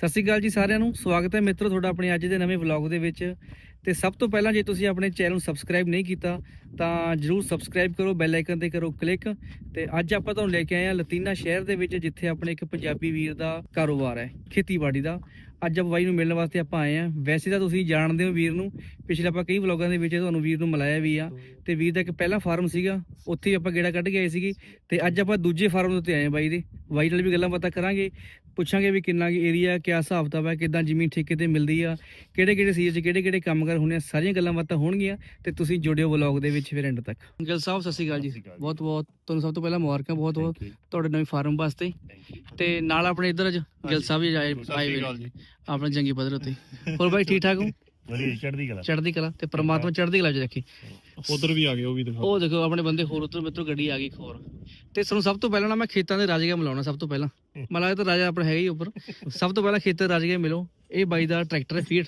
ਸਤਿ ਸ਼੍ਰੀ ਅਕਾਲ ਜੀ ਸਾਰਿਆਂ ਨੂੰ। ਸਵਾਗਤ ਹੈ ਮਿੱਤਰੋ ਤੁਹਾਡਾ ਆਪਣੇ ਅੱਜ ਦੇ ਨਵੇਂ ਵਲੌਗ ਦੇ ਵਿੱਚ। ਤੇ ਸਭ ਤੋਂ ਪਹਿਲਾਂ ਜੇ ਤੁਸੀਂ ਆਪਣੇ ਚੈਨਲ ਨੂੰ ਸਬਸਕ੍ਰਾਈਬ ਨਹੀਂ ਕੀਤਾ, ਤਾਂ ਜਰੂਰ ਸਬਸਕ੍ਰਾਈਬ ਕਰੋ, ਬੈਲ ਆਈਕਨ ਤੇ ਕਰੋ ਕਲਿੱਕ। ਤੇ ਅੱਜ ਆਪਾਂ ਤੁਹਾਨੂੰ ਲੈ ਕੇ ਆਏ ਹਾਂ ਲਤੀਨਾ ਸ਼ਹਿਰ ਦੇ ਵਿੱਚ, ਜਿੱਥੇ ਆਪਣੇ ਇੱਕ ਪੰਜਾਬੀ ਵੀਰ ਦਾ ਕਾਰੋਬਾਰ ਹੈ, ਖੇਤੀਬਾੜੀ ਦਾ। ਅੱਜ ਆਪਾਂ ਬਾਈ ਨੂੰ ਮਿਲਣ ਵਾਸਤੇ ਆਪਾਂ ਆਏ ਹਾਂ। ਵੈਸੇ ਤਾਂ ਤੁਸੀਂ ਜਾਣਦੇ ਹੋ ਵੀਰ ਨੂੰ, ਪਿਛਲੇ ਆਪਾਂ ਕਈ ਵਲੌਗਾਂ ਦੇ ਵਿੱਚ ਤੁਹਾਨੂੰ ਵੀਰ ਨੂੰ ਮਿਲਾਇਆ ਵੀ ਆ। ਤੇ ਵੀਰ ਦਾ ਇੱਕ ਪਹਿਲਾ ਫਾਰਮ ਸੀਗਾ, ਉੱਥੇ ਹੀ ਆਪਾਂ ਗੇੜਾ ਕੱਢ ਕੇ ਆਏ ਸੀਗੇ। ਤੇ ਅੱਜ ਆਪਾਂ ਦੂਜੇ ਫਾਰਮ ਦੇ ਉੱਤੇ ਆਏ ਹਾਂ ਬਾਈ ਦੇ। ਬਾਈ ਨਾਲ ਵੀ ਗੱਲਾਂ ਬਾਤਾਂ ਕਰਾਂਗੇ। ਪੁੱਛਾਂਗੇ ਵੀ ਕਿੰਨਾ ਏਰੀਆ ਕਿਆ ਹਿਸਾਬ ਕਿਤਾਬ ਹੈ ਕਿਦਾਂ ਜ਼ਮੀਨ ਠੇਕੇ ਤੇ ਮਿਲਦੀ ਆ ਕਿਹੜੇ ਕਿਹੜੇ ਸੀਜ਼ਨ 'ਚ ਕਿਹੜੇ ਕਿਹੜੇ ਕੰਮ ਕਰ ਹੁੰਦੇ ਆ ਸਾਰੀਆਂ ਗੱਲਾਂ ਬਾਤਾਂ ਹੋਣਗੀਆਂ ਤੇ ਤੁਸੀਂ ਜੁੜਿਓ ਵਲੌਗ ਦੇ ਵਿੱਚ ਫਿਰ ਐਂਡ ਤੱਕ। ਗਿਲ ਸਾਹਿਬ ਸਤਿ ਸ਼੍ਰੀ ਅਕਾਲ ਜੀ। ਅਕਾਲ। ਬਹੁਤ ਬਹੁਤ ਤੁਹਾਨੂੰ ਸਭ ਤੋਂ ਪਹਿਲਾਂ ਮੁਬਾਰਕਾਂ ਬਹੁਤ ਬਹੁਤ. ਤੁਹਾਡੇ ਨਵੇਂ ਫਾਰਮ ਵਾਸਤੇ। ਤੇ ਨਾਲ ਆਪਣੇ ਇੱਧਰ ਅੱਜ ਗਿਲ ਸਾਹਿਬ ਜੀ ਆਏ ਹੋਏ ਅਕਾਲ ਨੇ, ਆਪਣੇ ਜੰਗੀ ਪੱਧਰ ਉੱਤੇ। ਹੋਰ ਬਾਈ ਠੀਕ ਠਾਕ ਹੋ? ਵਧੀਆ ਚੜ੍ਹਦੀ ਕਲਾ। ਚੜ੍ਹਦੀ ਕਲਾ ਤੇ ਪ੍ਰਮਾਤਮਾ ਚੜ੍ਹਦੀ ਕਲਾ 'ਚ ਰੱਖੇ। ਉਧਰ ਵੀ ਆ ਗਏ ਉਹ ਵੀ ਦਿਖਾ ਉਹ ਦੇਖੋ ਆਪਣੇ ਬੰਦੇ ਹੋਰ ਉਧਰ ਮਿੱਤਰੋ ਗੱਡੀ ਆ ਗਈ ਇੱਕ ਹੋਰ ਤੇ ਸਾਨੂੰ ਸਭ ਤੋਂ ਪਹਿਲਾਂ ਨਾ ਮੈਂ ਖੇਤਾਂ ਦੇ ਰਾਜੇ ਮਿਲਾਉਣਾ ਸਭ ਤੋਂ ਪਹਿਲਾਂ। ਮੈਨੂੰ ਲੱਗਦਾ ਰਾਜਾ ਆਪਣਾ ਹੈਗਾ ਹੀ ਉੱਪਰ। ਸਭ ਤੋਂ ਪਹਿਲਾਂ ਖੇਤਾਂ ਦੇ ਰਾਜੇ ਮਿਲੋ। ਇਹ ਬਾਈ ਦਾ ਟਰੈਕਟਰ ਹੈ ਫੀਟ।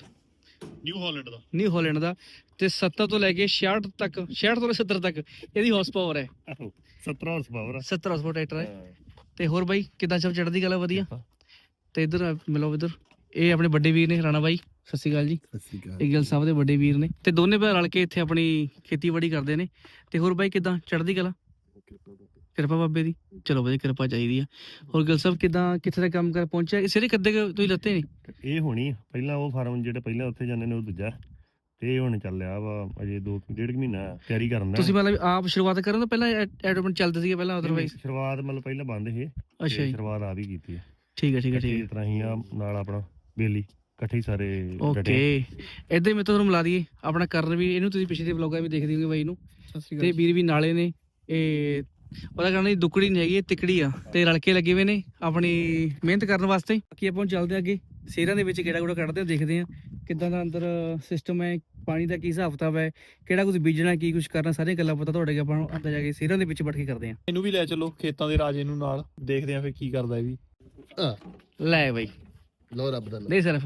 ਨਿਊ ਹਾਲੈਂਡ ਦਾ। ਨਿਊ ਹਾਲੈਂਡ ਦਾ। ਤੇ 70 ਤੋਂ ਲੈ ਕੇ 66 ਤੱਕ 66 ਤੋਂ ਲੈ 70 ਤੱਕ ਇਹਦੀ ਹਾਰਸ ਪਾਵਰ ਹੈ। ਆਹੋ 17 horsepower 70 horsepower tractor ਹੈ। ਤੇ ਹੋਰ ਬਾਈ ਕਿਦਾਂ ਸਭ ਚੜ੍ਹਦੀ ਕਲਾ ਵਧੀਆ? ਤੇ ਇੱਧਰ ਮਿਲੋ ਇੱਧਰ। ਇਹ ਆਪਣੇ ਵੱਡੇ ਵੀਰ ਨੇ ਰਾਣਾ ਬਾਈ। ਸਤਿ ਸ਼੍ਰੀ ਅਕਾਲ ਜੀ। ਸਤਿ ਸ਼੍ਰੀ ਅਕਾਲ ਇਹ ਗਿੱਲ ਸਾਹਿਬ ਦੇ ਵੱਡੇ ਵੀਰ ਨੇ ਤੇ ਦੋਨੇ ਭਰਾ ਰਲ ਕੇ ਇੱਥੇ ਆਪਣੀ ਖੇਤੀਬਾੜੀ ਕਰਦੇ ਨੇ। ਤੇ ਹੋਰ ਬਾਈ ਕਿਦਾਂ? ਚੜ੍ਹਦੀ ਕਲਾ? ਕਿਰਪਾ ਬਾਬੇ ਦੀ। ਚਲੋ ਵਧੀਆ ਕਿਰਪਾ ਚਾਹੀਦੀ ਆ। ਹੋਰ ਗਿੱਲ ਸਾਹਿਬ ਕਿਦਾਂ? ਕਿੱਥੇ ਕੰਮ ਕਰ ਪਹੁੰਚਿਆ? ਸਿਰੇ ਕੱਦੇ ਤੁਸੀਂ ਲੱਤੇ ਨੇ? ਇਹ ਹੋਣੀ ਆ। ਪਹਿਲਾਂ ਉਹ ਫਾਰਮ ਜਿਹੜੇ ਪਹਿਲਾਂ ਉੱਥੇ ਜਾਂਦੇ ਨੇ ਉਹ ਦੂਜਾ। ਤੇ ਇਹ ਹੁਣ ਚੱਲਿਆ ਵਾ ਅਜੇ 2 ਡੇਢ ਕੁ ਮਹੀਨਾ ਤਿਆਰੀ ਕਰਨ ਦਾ। ਤੁਸੀਂ ਮਤਲਬ ਆਪ ਸ਼ੁਰੂਆਤ ਕਰਨ ਤੋਂ ਪਹਿਲਾਂ ਐਡਵਰਟਾਈਜ਼ਮੈਂਟ ਚੱਲਦੇ ਸੀਗੇ ਪਹਿਲਾਂ ਅਦਰਵਾਈਜ਼ ਸ਼ੁਰੂਆਤ ਮਤਲਬ ਪਹਿਲਾਂ ਬੰਦ ਸੀ। ਅੱਛਾ ਜੀ। ਸ਼ੁਰੂਆਤ ਆ ਵੀ ਕੀਤੀ ਹੈ ਠੀਕ ਹੈ ਠੀਕ ਹੈ ਠੀਕ ਇਸ ਤਰ੍ਹਾਂ ਹੀ ਆ ਨਾਲ ਆਪਣਾ ਬੇਲੀ। ਇਕੱਠੇ ਹੀ ਸਾਰੇ ਹੈ ਓਕੇ ਇਦਾਂ ਹੀ ਮੈਂ ਤੁਹਾਨੂੰ ਮਿਲਾ ਦਈਏ। ਆਪਣਾ ਕਰਨ ਵੀ ਇਹਨੂੰ ਤੁਸੀਂ ਪਿਛਲੇ ਵਲੌਗਾਂ ਵੀ ਦੇਖਦੇ ਹੋਗੇ ਬਾਈ ਨੂੰ। ਤੇ ਵੀਰ ਵੀ ਨਾਲੇ ਨੇ। ਇਹ ਪਤਾ ਕਰਨਾ ਦੀ ਦੁੱਕੜੀ ਨਹੀਂ ਹੈਗੀ ਇਹ ਤਿਕੜੀ ਆ। ਤੇ ਰਲ ਕੇ ਲੱਗੇ ਹੋਏ ਨੇ ਆਪਣੀ ਮਿਹਨਤ ਕਰਨ ਵਾਸਤੇ। ਬਾਕੀ ਆਪਾਂ ਹੁਣ ਚੱਲਦੇ ਹਾਂ ਅੱਗੇ। ਸ਼ੇਰਾਂ ਦੇ ਵਿੱਚ ਕਿਹੜਾ ਕਿਹੜਾ ਕੱਢਦੇ ਹਾਂ ਦੇਖਦੇ ਹਾਂ ਕਿੱਦਾਂ ਦਾ ਅੰਦਰ ਸਿਸਟਮ ਹੈ ਪਾਣੀ ਦਾ ਕੀ ਹਿਸਾਬ ਕਿਤਾਬ ਹੈ ਕਿਹੜਾ ਕੁਝ ਬੀਜਣਾ ਕੀ ਕੁਝ ਕਰਨਾ ਸਾਰੀਆਂ ਗੱਲਾਂ ਪਤਾ ਤੁਹਾਡੇ ਆਪਾਂ ਨੂੰ ਅੰਦਰ ਜਾ ਕੇ ਸ਼ੇਰਾਂ ਦੇ ਵਿੱਚ ਬੈਠ ਕੇ ਕਰਦੇ ਹਾਂ। ਇਹਨੂੰ ਵੀ ਲੈ ਚੱਲੋ ਖੇਤਾਂ ਦੇ ਰਾਜੇ ਨੂੰ ਨਾਲ। ਦੇਖਦੇ ਆਂ ਫੇ ਕੀ ਕਰਦਾ ਇਹ ਵੀ। ਲੈ ਬਾਈ। ਲੋ ਰੱਬ ਦਾ ਨਹੀਂ ਸਿਰਫ।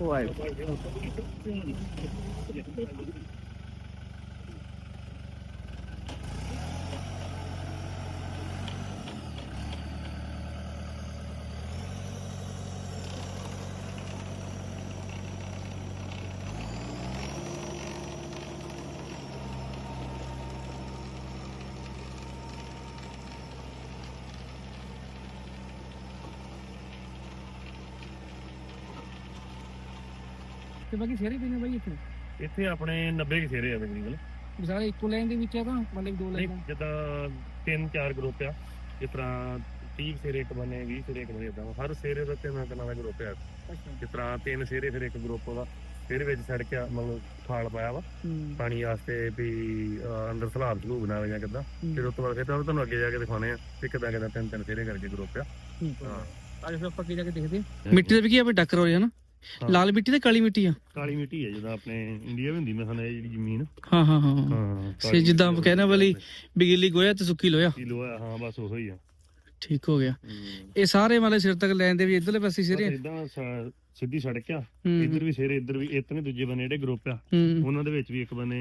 ਵਾਹ ਤੇ ਬਾਕੀ ਸ਼ੇਰੇ ਪਈਆਂ ਬਾਈ ਇੱਥੇ। ਇੱਥੇ ਆਪਣੇ 90 ਕੇ ਸੇਰੇ ਆ ਤਕਰੀਬਨ। ਸਾਰੇ ਇੱਕੋ ਲਾਈਨ ਦੇ ਵਿੱਚ ਆ ਤਾਂ ਮਤਲਬ ਦੋ ਨਹੀਂ ਲਾਈਨਾਂ ਜਿੱਦਾਂ ਤਿੰਨ ਚਾਰ ਗਰੁੱਪ ਆ ਜਿਸ ਤਰ੍ਹਾਂ 30 ਸੇਰੇ ਇੱਕ ਬਣੇ 20 ਸੇਰੇ ਇੱਕ ਬਣੇ ਇਦਾਂ ਹਰ ਸੇਰੇ ਦਾ ਤਿੰਨ ਤਿੰਨਾਂ ਦਾ ਗਰੁੱਪ ਆ। ਜਿਸ ਤਰ੍ਹਾਂ ਤਿੰਨ ਸੇਰੇ ਫਿਰ ਇੱਕ ਗਰੁੱਪ ਦਾ ਫਿਰ ਵਿੱਚ ਸੜਕ ਆ ਮਤਲਬ ਖਾਲ ਪਾਇਆ ਵਾ। ਹੂੰ। ਪਾਣੀ ਵਾਸਤੇ ਵੀ ਅਹ, ਅੰਦਰ ਸਲਾਬ ਸਲੂਬ ਬਣਾਵੇ ਜਾਂ ਕਿੱਦਾਂ। ਫਿਰ ਉਸ ਤੋਂ ਬਾਅਦ ਫਿਰ ਤੁਹਾਨੂੰ ਅੱਗੇ ਜਾ ਕੇ ਦਿਖਾਉਣੇ ਆ ਕਿ ਕਿੱਦਾਂ ਕਿੱਦਾਂ ਤਿੰਨ ਤਿੰਨ ਸੇਰੇ ਕਰਕੇ ਗਰੁੱਪ ਆ। ਹਾਂ। ਅੱਜ ਫਿਰ ਆਪਾਂ ਕੀ ਜਾ ਕੇ ਦੇਖਦੇ ਹਾਂ ਮਿੱਟੀ ਦੇ ਵੀ ਕੀ ਆਪੇ ਟੱਕਰ ਹੋ ਰਹੀ ਹੈ ਨਾ? ਹਾਂ। ਲਾਲ ਮਿੱਟੀ ਤੇ ਕਾਲੀ ਮਿੱਟੀ ਆ? ਕਾਲੀ ਮਿੱਟੀ ਹੈ ਜਿੱਦਾਂ ਆਪਣੇ ਇੰਡੀਆ ਵੀ ਹੁੰਦੀ ਮੈਂ ਸੁਣਿਆ ਇਹ ਜਿਹੜੀ ਜ਼ਮੀਨ। ਹਾਂ ਹਾਂ ਹਾਂ ਹਾਂ। ਸੇ ਜਿੱਦਾਂ ਆਪਾਂ ਕਹਿੰਦੇ ਵਾਲੀ ਬਿਗਲੀ ਗੋਇਆ ਤੇ ਸੁੱਕੀ ਲੋਇਆ ਕਿਲੋ ਆ ਹਾਂ ਬਸ ਉਹੋ ਹੀ ਆ। ਠੀਕ ਹੋ ਗਿਆ। ਇਹ ਸਾਰੇ ਮਤਲਬ ਸਿਰ ਤੱਕ ਲੈਣ ਦੇ ਵੀ ਇਧਰਲੇ ਪਾਸੇ ਸਿਰੇ ਇਦਾਂ ਸਿੱਧੀ ਸੜਕ ਆ। ਹੂੰ। ਇੱਧਰ ਵੀ ਸੇਰੇ ਇੱਧਰ ਵੀ ਇਤਨੇ ਦੂਜੇ ਬੰਨੇ ਜਿਹੜੇ ਗਰੁੱਪ ਆ। ਹੂੰ। ਉਹਨਾਂ ਦੇ ਵਿੱਚ ਵੀ ਇੱਕ ਬੰਨੇ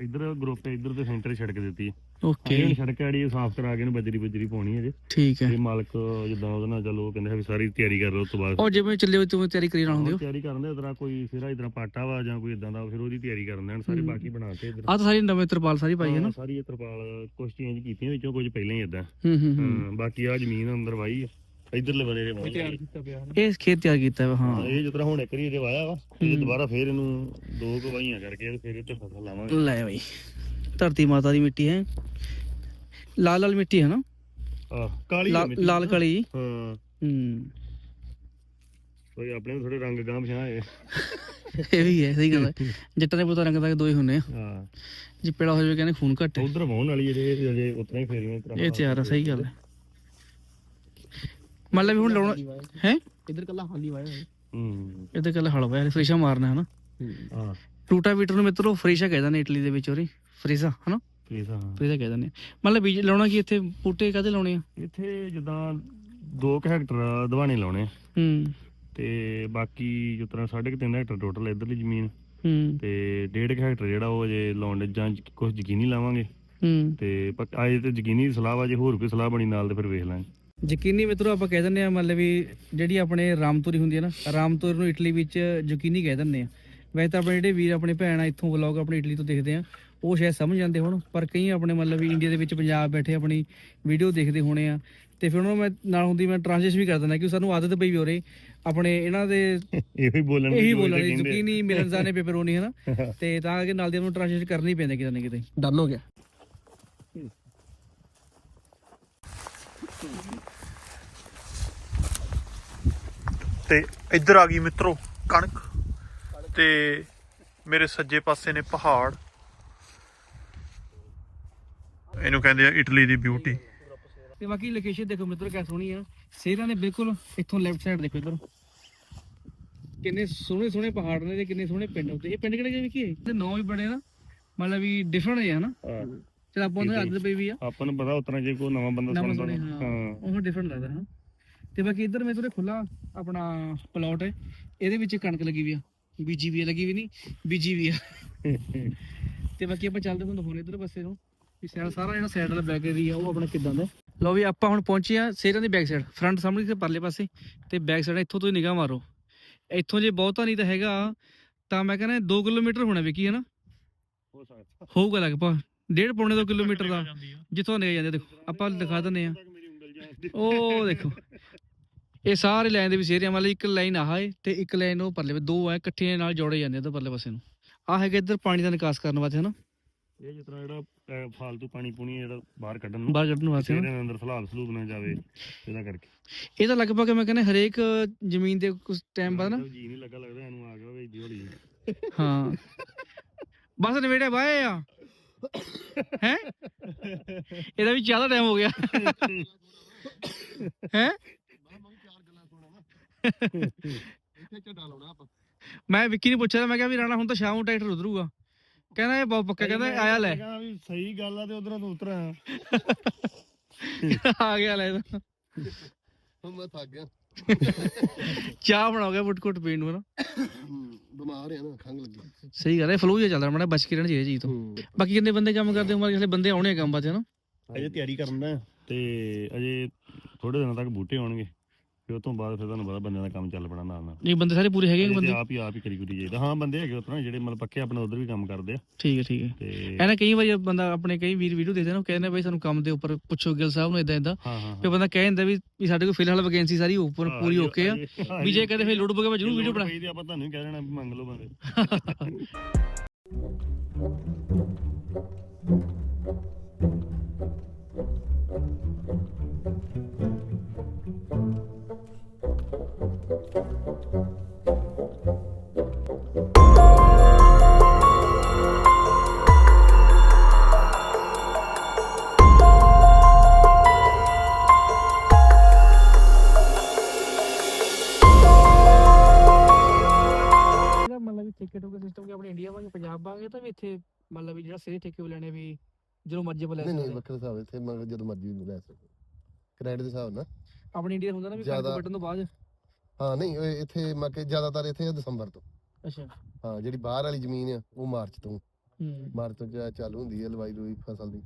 ਇੱਧਰ ਗਰੁੱਪ ਹੈ ਇੱਧਰ ਤੇ ਸੈਂਟਰ ਸੜਕ ਦਿੱਤੀ। ਓਕੇ। ਇਹ ਸੜਕ ਜਿਹੜੀ ਸਾਫ਼ ਕਰਾ ਕੇ ਇਹਨੂੰ ਬਜਰੀ ਬਜਰੀ ਪਾਉਣੀ ਹੈ ਜੇ। ਠੀਕ ਹੈ। ਇਹ ਮਾਲਕ ਜਿੱਦਾਂ ਉਹਦੇ ਨਾਲ ਚਲੋ ਕਹਿੰਦੇ ਆ ਵੀ ਸਾਰੀ ਤਿਆਰੀ ਕਰ ਲਓ ਉਸ ਤੋਂ ਬਾਅਦ। ਉਹ ਜਿਵੇਂ ਚੱਲੇ ਤੁਮ ਤਿਆਰੀ ਕਰੀ ਨਾ ਹੁੰਦੇ ਹੋ ਤਿਆਰੀ ਕਰਨ ਦੇ ਇਧਰ ਕੋਈ ਸਿਰਾ ਇਧਰ ਪਾਟਾ ਵਾ ਜਾਂ ਕੋਈ ਇਦਾਂ ਦਾ ਫਿਰ ਉਹਦੀ ਤਿਆਰੀ ਕਰਨ ਦੇਣ ਸਾਰੇ ਹੂੰ। ਬਾਕੀ ਬਣਾਤੇ ਇਧਰ। ਆ ਤਾਂ ਸਾਰੀ ਨਵੇਂ ਤਰਪਾਲ ਸਾਰੀ ਪਾਈ ਹੈ ਨਾ। ਸਾਰੀ ਇਹ ਤਰਪਾਲ ਕੁਝ ਚੇਂਜ ਕੀਤੀਆਂ ਵਿੱਚੋਂ ਕੁਝ ਪਹਿਲਾਂ ਹੀ ਇਦਾਂ ਹੂੰ ਹੂੰ ਹੂੰ। ਬਾਕੀ ਆ ਜ਼ਮੀਨ ਅੰਦਰ ਵਾਈ ਆ। ਇਧਰਲੇ ਬੰਨੇ ਦੇ ਵਾਈ ਆ। ਕੀਤਾ ਪਿਆ ਇਹ ਖੇਤ ਤਿਆਰ ਕੀਤਾ ਵਾ ਹਾਂ। ਹਾਂ ਇਹ ਜਿਸ ਤਰ੍ਹਾਂ ਹੁਣ ਇੱਕ ਵਾਰੀ ਇਹਦੇ ਵਾਇਆ ਵਾ ਇਹ ਹੂੰ। ਦੁਬਾਰਾ ਫੇਰ ਇਹਨੂੰ ਦੋ ਕੁ ਵਾਹੀਆਂ ਕਰਕੇ ਤੇ ਫੇਰ ਇਹ ਤੇ ਫਸਲ ਲਾਵਾਂਗੇ। ਲੈ ਬਈ। ਧਰਤੀ ਮਾਤਾ ਦੀ ਮਿੱਟੀ ਹੈ। ਲਾਲ ਲਾਲ ਮਿੱਟੀ ਹੈ ਨਾ? ਆਹ ਕਾਲੀ ਲਾਲ ਮਿੱਟੀ। ਲਾਲ ਨਾ। ਕਾਲੀ। ਹਾਂ। ਹੂੰ। ਕੋਈ ਆਪਣੇ ਥੋੜੇ ਰੰਗ ਗਾਂ ਪਛਾਏ ਇਹ ਵੀ ਹੈ ਸਹੀ ਗੱਲ ਹੈ। ਜੱਟਾਂ ਦੇ ਪੁੱਤਾਂ ਰੰਗ ਤਾਂ ਦੋਏ ਹੁੰਨੇ ਆ। ਹਾਂ। ਜੇ ਪੇੜਾ ਹੋ ਜਾਵੇ ਕਹਿੰਦੇ ਖੂਨ ਘੱਟ ਹੈ। ਉਧਰ ਵਾਉਣ ਵਾਲੀ ਜਿਹੜੇ ਜਿਹੜੇ ਉਤਨਾ ਹੀ ਫੇਰੀਆਂ ਕਰਾ ਇਹ ਤਿਆਰ ਆ ਸਹੀ ਗੱਲ ਹੈ। ਮਤਲਬ ਵੀ ਹੁਣ ਲਾਉਣਾ ਹੈ? ਇੱਧਰ ਕੱਲਾ ਹਾਲੀ ਵਾਇਆ ਹੂੰ। ਕੱਲ ਹਲ ਪਿਆ ਫਰੇਸ਼ਾ ਮਾਰਨਾ ਹਨਾ ਹਾਂ। ਰੂਟਾਵੀਟਰ ਨੂੰ ਮਿੱਤਰੋ ਫਰੇਸ਼ਾ ਕਹਿੰਦੇ ਨੇ ਇਟਲੀ ਦੇ ਵਿੱਚ ਉਹਰੀ ਫਰੇਜ਼ਾ ਹਨਾ? ਹਾਂ। ਫਰੇਜ਼ਾ ਕਹਿੰਦੇ ਨੇ ਮਤਲਬ ਬੀਜ ਲਾਉਣਾ ਕੀ ਇੱਥੇ ਬੂਟੇ ਕਾਹਦੇ ਲਾਉਣੇ ਆ? ਇੱਥੇ ਜਿੱਦਾਂ 2 ਹੈਕਟਰ ਦਵਾਣੇ ਲਾਉਣੇ ਆ। ਹੂੰ। ਤੇ ਬਾਕੀ ਜਿਸ ਤਰ੍ਹਾਂ 3.5 ਹੈਕਟਰ ਟੋਟਲ ਇਧਰਲੀ ਜ਼ਮੀਨ। ਹੂੰ। ਤੇ 1.5 ਹੈਕਟਰ ਜਿਹੜਾ ਉਹ ਜੇ ਲਾਉਣ ਦੇ ਜਾਂ ਕੁਝ ਯਕੀਨੀ ਲਾਵਾਂਗੇ। ਹੂੰ। ਤੇ ਪੱਕ- ਅਜੇ ਤੇ ਯਕੀਨੀ ਸਲਾਹ ਵਾ ਜੇ ਹੋਰ ਕੋਈ ਸਲਾਹ ਬਣੀ ਨਾਲ ਤੇ ਫਿਰ ਵੇਖ ਲਾਂਗੇ। ਯਕੀਨੀ ਮਿੱਤਰੋ ਆਪਾਂ ਕਹਿ ਦਿੰਦੇ ਆ ਮਤਲਬ ਵੀ ਜਿਹੜੀ ਆਪਣੇ ਰਾਮਤੂਰੀ ਹੁੰਦੀ ਹੈ ਨਾ ਰਾਮਤੂਰੀ ਨੂੰ ਇਟਲੀ ਵਿੱਚ ਯਕੀਨੀ ਕਹਿ ਦਿੰਦੇ ਆ। ਵੈਸੇ ਤਾਂ ਆਪਣੇ ਜਿਹੜੇ ਵੀਰ ਆਪਣੇ ਭੈਣ ਆ ਇੱਥੋਂ ਵਲੌਗ ਆਪਣੇ ਇਟਲੀ ਤੋਂ ਦੇਖਦੇ ਆ। ਉਹ ਸ਼ਾਇਦ ਸਮਝ ਜਾਂਦੇ ਹੋਣ ਪਰ ਕਈ ਆਪਣੇ ਮਤਲਬ ਵੀ ਇੰਡੀਆ ਦੇ ਵਿੱਚ ਪੰਜਾਬ ਬੈਠੇ ਆਪਣੀ ਵੀਡੀਓ ਦੇਖਦੇ ਹੋਣੇ ਆ। ਤੇ ਫਿਰ ਉਹਨਾਂ ਨੂੰ ਮੈਂ ਨਾਲ ਹੁੰਦੀ ਮੈਂ ਟ੍ਰਾਂਸਲੇਸ਼ਨ ਵੀ ਕਰ ਦਿੰਦਾ ਕਿ ਸਾਨੂੰ ਆਦਤ ਪਈ ਵੀ ਹੋਰੇ ਆਪਣੇ ਇਹਨਾਂ ਦੇ ਇਹੋ ਹੀ ਬੋਲਣ ਇਹੀ ਦੀ ਬੋਲਣ ਕਹਿੰਦੇ ਆ। ਯਕੀਨੀ ਮਿਲਨਜ਼ਾਨੇ ਪੇਪਰੋਨੀ ਹੈ ਨਾ ਤੇ ਤਾਂ ਕਿ ਨਾਲ ਦੀ ਨੂੰ ਟ੍ਰਾਂਸਲੇਸ਼ਨ ਕਰਨੀ ਪੈਂਦੀ ਕਿਤੇ ਨਾ ਕਿਤੇ। ਡਨ ਹੋ ਗਿਆ। ਤੇ ਇੱਧਰ ਆ ਗਈ ਮਿੱਤਰੋ ਕਣਕ। ਤੇ ਮੇਰੇ ਸੱਜੇ ਪਾਸੇ ਨੇ ਪਹਾੜ। ਇਹਨੂੰ ਕਹਿੰਦੇ ਆ ਇਟਲੀ ਦੀ ਬਿਊਟੀ ਤੇ ਬਾਕੀ ਲੋਕੇਸ਼ਨ ਦੇਖੋ ਮਿੱਤਰੋ ਕਿਆ ਸੋਹਣੀ ਆ। ਸੇਰਾਂ ਨੇ ਬਿਲਕੁਲ ਇੱਥੋਂ ਲੈਫਟ ਸਾਈਡ ਦੇਖੋ ਇੱਧਰ। ਕਿੰਨੇ ਸੋਹਣੇ ਸੋਹਣੇ ਪਹਾੜ ਨੇ ਤੇ ਕਿੰਨੇ ਸੋਹਣੇ ਪਿੰਡ ਹੁੰਦੇ ਇਹ ਪਿੰਡ ਕਿਹੜੇ ਕਿਹੜੇ ਕੀ ਹੈ? ਤੇ ਨਾਂ ਵੀ ਬੜੇ ਨਾ। ਮਤਲਬ ਵੀ ਡਿਫਰੈਂਟ ਹੈ ਨਾ। ਹਾਂ। ਚਲ ਆਪਾਂ ਨੂੰ ਆਦਤ ਪਈ ਵੀ ਆ। ਆਪਾਂ ਨੂੰ ਪਤਾ ਉਤਨਾ ਜੇ ਕੋਈ ਨਵਾਂ ਬੰਦਾ ਸੁਣਦਾ ਸੁਣੇ ਹਾਂ। ਹਾਂ। ਉਹ ਡਿਫਰੈਂਟ ਲੱਗਦਾ ਹਾਂ। ਤੇ ਬਾਕੀ ਇੱਧਰ ਮੇਰੇ ਥੋੜੇ ਖੁੱਲਾ ਆਪਣਾ ਪਲਾਟ ਹੈ। ਇਹਦੇ ਵਿੱਚ ਕਣਕ ਲੱਗੀ ਵੀ ਆ। ਬੀਜੀ ਵੀ ਆ, ਲੱਗੀ ਵੀ ਨਹੀਂ। ਬੀਜੀ ਵੀ ਆ। ਤੇ ਬਾਕੀ ਆਪਾਂ ਚੱਲਦੇ ਤੁਹਾਨੂੰ ਹੁਣ ਇੱਧਰ ਪਾਸੇ ਨੂੰ। ਵੀ ਸਾਈਡ ਸਾਰਾ ਜਿਹੜਾ ਸਾਈਡ ਵਾਲਾ ਬੈਕ ਏਰੀਆ ਉਹ ਆਪਣਾ ਕਿਦਾਂ ਦਾ? ਲਓ ਵੀ ਆਪਾਂ ਹੁਣ ਪਹੁੰਚੇ ਆ ਸੇਰਾਂ ਦੀ ਬੈਕ ਸਾਈਡ ਫਰੰਟ ਸਾਹਮਣੇ ਤੇ ਪਰਲੇ ਪਾਸੇ ਤੇ ਬੈਕ ਸਾਈਡ ਇੱਥੋਂ ਤੁਸੀਂ ਨਿਗਾਹ ਮਾਰੋ। ਇੱਥੋਂ ਜੇ ਬਹੁਤਾ ਨਹੀਂ ਤਾਂ ਹੈਗਾ ਤਾਂ ਮੈਂ ਕਹਿੰਦਾ 2 ਕਿਲੋਮੀਟਰ ਹੋਣਾ ਵੇਖੀ ਹੈ ਨਾ ਹੋ ਸਕਦਾ। ਹੋਊਗਾ ਲਗਭਗ ਡੇਢ ਪੌਣੇ 2 ਕਿਲੋਮੀਟਰ ਦਾ। ਜਿੱਥੋਂ ਨਿਕਲ ਜਾਂਦੇ ਦੇਖੋ ਆਪਾਂ ਦਿਖਾ ਦਿੰਦੇ ਆ ਉਹ ਦੇਖੋ। ਇਹ ਸਾਰੇ ਲਾਈਨ ਦੇ ਵੀ ਸੇਰੀਆਂ ਮਤਲਬ ਇੱਕ ਲਾਈਨ ਆਹ ਹੈ ਤੇ ਇੱਕ ਲਾਈਨ ਉਹ ਪਰਲੇ। ਦੋ ਐ ਇਕੱਠੇ ਨਾਲ ਜੋੜੇ ਜਾਂਦੇ ਆ ਤੇ ਪਰਲੇ ਪਾਸੇ ਨੂੰ। ਆ ਹੈਗਾ ਇੱਧਰ ਪਾਣੀ ਦਾ ਨਿਕਾਸ ਕਰਨ ਵਾਸਤੇ ਹਨਾ? ਇਹ ਜਿਸ ਤਰ੍ਹਾਂ ਜਿਹੜਾ ਅਹ, ਫਾਲਤੂ ਪਾਣੀ ਪੂਣੀ ਜਿਹੜਾ ਬਾਹਰ ਕੱਢਣ ਨੂੰ ਬਾਹਰ ਕੱਢਣ ਵਾਸਤੇ ਇਹਦੇ। ਅੰਦਰ ਸਲਾਬ ਸਲੂਬ ਨਾ ਜਾਵੇ ਇਹਦਾ ਕਰਕੇ। ਇਹ ਤਾਂ ਲਗਭਗ ਮੈਂ ਕਹਿੰਦਾ ਹਰੇਕ ਜ਼ਮੀਨ ਦੇ ਕੁਝ ਟਾਈਮ ਬਾਅਦ ਨਾ। ਜੀ ਨਹੀਂ ਲੱਗਾ ਲੱਗਦਾ ਇਹਨੂੰ ਆ ਗਿਆ ਵੇ ਇੱਡੀ ਹੌਲੀ। ਹਾਂ। ਬਸ ਨਵੇੜੇ ਬਾਏ ਆ ਹੈ? ਇਹਦਾ ਵੀ ਜ਼ਿਆਦਾ ਟਾਈਮ ਹੋ ਗਿਆ। ਹੈ? ਮੈਂ ਵਿੱਕੀ ਨੂੰ ਪੁੱਛਿਆ ਤਾਂ ਮੈਂ ਕਿਹਾ ਵੀ ਰਾਣਾ ਹੁਣ ਤਾਂ ਸ਼ਾਮ ਨੂੰ ਟਰੈਕਟਰ ਉਤਰੂਗਾ ਕਹਿੰਦਾ ਇਹ ਬਹੁਤ ਪੱਕਾ ਕਹਿੰਦਾ ਆਇਆ ਲੈ। ਕਹਿੰਦਾ ਵੀ ਸਹੀ ਗੱਲ ਆ ਤੇ ਉਧਰੋਂ ਤੂੰ ਉਤਰ ਆ ਗਿਆ ਲੈ ਇਹਦਾ। ਹੁਣ ਮੈਂ ਥੱਕ ਗਿਆ। ਚਾਹ ਬੁੱਟ ਕੁੱਟ ਪੀਣ ਨੂੰ ਨਾ ਬਿਮਾਰ ਆ ਨਾ ਖੰਗ ਲੱਗੀ। ਸਹੀ ਗੱਲ ਹੈ ਫਲੂ ਜਿਹਾ ਚੱਲਦਾ ਮੜਾ ਬਚ ਕੇ ਰਹਿਣਾ ਚਾਹੀਦਾ ਜੀ ਤੋਂ। ਬਾਕੀ ਕਿੰਨੇ ਬੰਦੇ ਕੰਮ ਕਰਦੇ ਉਮਰ ਕਿਸੇ ਬੰਦੇ ਆਉਣੇ ਆ ਕੰਮ ਬਾਤੇ ਨਾ ਅਜੇ ਤਿਆਰੀ ਕਰਨ ਦਾ ਤੇ ਅਜੇ ਥੋੜੇ ਦਿਨਾਂ ਤੱਕ ਬੂਟੇ ਆਉਣਗੇ। ਫਿਰ ਉਹ ਤੋਂ ਬਾਅਦ ਫਿਰ ਤੁਹਾਨੂੰ ਪਤਾ ਬੰਦਿਆਂ ਦਾ ਕੰਮ ਚੱਲ ਪੈਣਾ ਨਾਲ ਨਾਲ। ਇਹ ਬੰਦੇ ਸਾਰੇ ਪੂਰੇ ਹੈਗੇ ਬੰਦੇ? ਆਪ ਹੀ ਆਪ ਹੀ ਕਰੀ ਕੁਰੀ ਜਾਈਦਾ। ਹਾਂ ਬੰਦੇ ਹੈਗੇ ਉਤਰਾ ਜਿਹੜੇ ਮਤਲਬ ਪੱਕੇ ਆਪਣੇ ਉਧਰ ਵੀ ਕੰਮ ਕਰਦੇ ਆ। ਠੀਕ ਹੈ ਠੀਕ ਹੈ। ਤੇ ਐਨਾ ਕਈ ਵਾਰੀ ਬੰਦਾ ਆਪਣੇ ਕਈ ਵੀਰ ਵੀਡੀਓ ਦੇਖਦੇ ਨੇ ਉਹ ਕਹਿੰਦੇ ਬਈ ਸਾਨੂੰ ਕੰਮ ਦੇ ਉੱਪਰ ਪੁੱਛੋ ਗਿਲ ਸਾਹਿਬ ਨੂੰ ਇਦਾਂ ਇਦਾਂ ਹਾਂ ਹਾਂ। ਤੇ ਬੰਦਾ ਕਹਿ ਦਿੰਦਾ ਵੀ ਵੀ ਸਾਡੇ ਕੋਲ ਫਿਲਹਾਲ ਵੈਕੈਂਸੀ ਸਾਰੀ ਉੱਪਰ ਪੂਰੀ ਓਕੇ ਆ। ਵੀ ਜੇ ਕਦੇ ਫਿਰ ਲੋਡ ਪਵੇ ਮੈਂ ਜ਼ਰੂਰ ਵੀਡੀਓ ਬਣਾ ਪਈ ਤੇ ਆਪਾਂ ਤੁਹਾਨੂੰ ਹੀ ਕਹਿ ਦੇਣਾ ਵੀ ਮੰਗ ਲਓ ਬੰਦੇ। ਵਾਂਗੇ ਤਾਂ ਵੀ ਇੱਥੇ ਮਤਲਬ ਵੀ ਜਿਹੜਾ ਸਿਰੇ ਠੇਕੇ ਉਹ ਲੈਣੇ ਵੀ ਜਦੋਂ ਮਰਜ਼ੀ ਬਲੇ ਨਹੀਂ ਨਹੀਂ ਵੱਖਰੇ ਹਿਸਾਬ ਇੱਥੇ ਮਗਰ ਜਦੋਂ ਮਰਜ਼ੀ ਲੈ ਸਕਦੇ ਕ੍ਰੈਡਿਟ ਦੇ ਹਿਸਾਬ ਨਾਲ। ਆਪਣੇ ਇੰਡੀਆ ਹੁੰਦਾ ਨਾ ਵੀ ਜ਼ਿਆਦਾ- ਵੱਢਣ ਤੋਂ ਬਾਅਦ? ਹਾਂ ਨਹੀਂ ਇਹ ਇੱਥੇ ਮੈਂ ਕਿ ਜ਼ਿਆਦਾਤਰ ਇੱਥੇ ਆ ਦਸੰਬਰ ਤੋਂ। ਅੱਛਾ। ਹਾਂ ਜਿਹੜੀ ਬਾਹਰ ਵਾਲੀ ਜ਼ਮੀਨ ਆ ਉਹ ਮਾਰਚ ਤੋਂ। ਹੂੰ। ਮਾਰਚ ਤੋਂ ਚ- ਚਾਲੂ ਹੁੰਦੀ ਹੈ ਲਵਾਈ ਲੂਈ ਫਸਲ ਦੀ।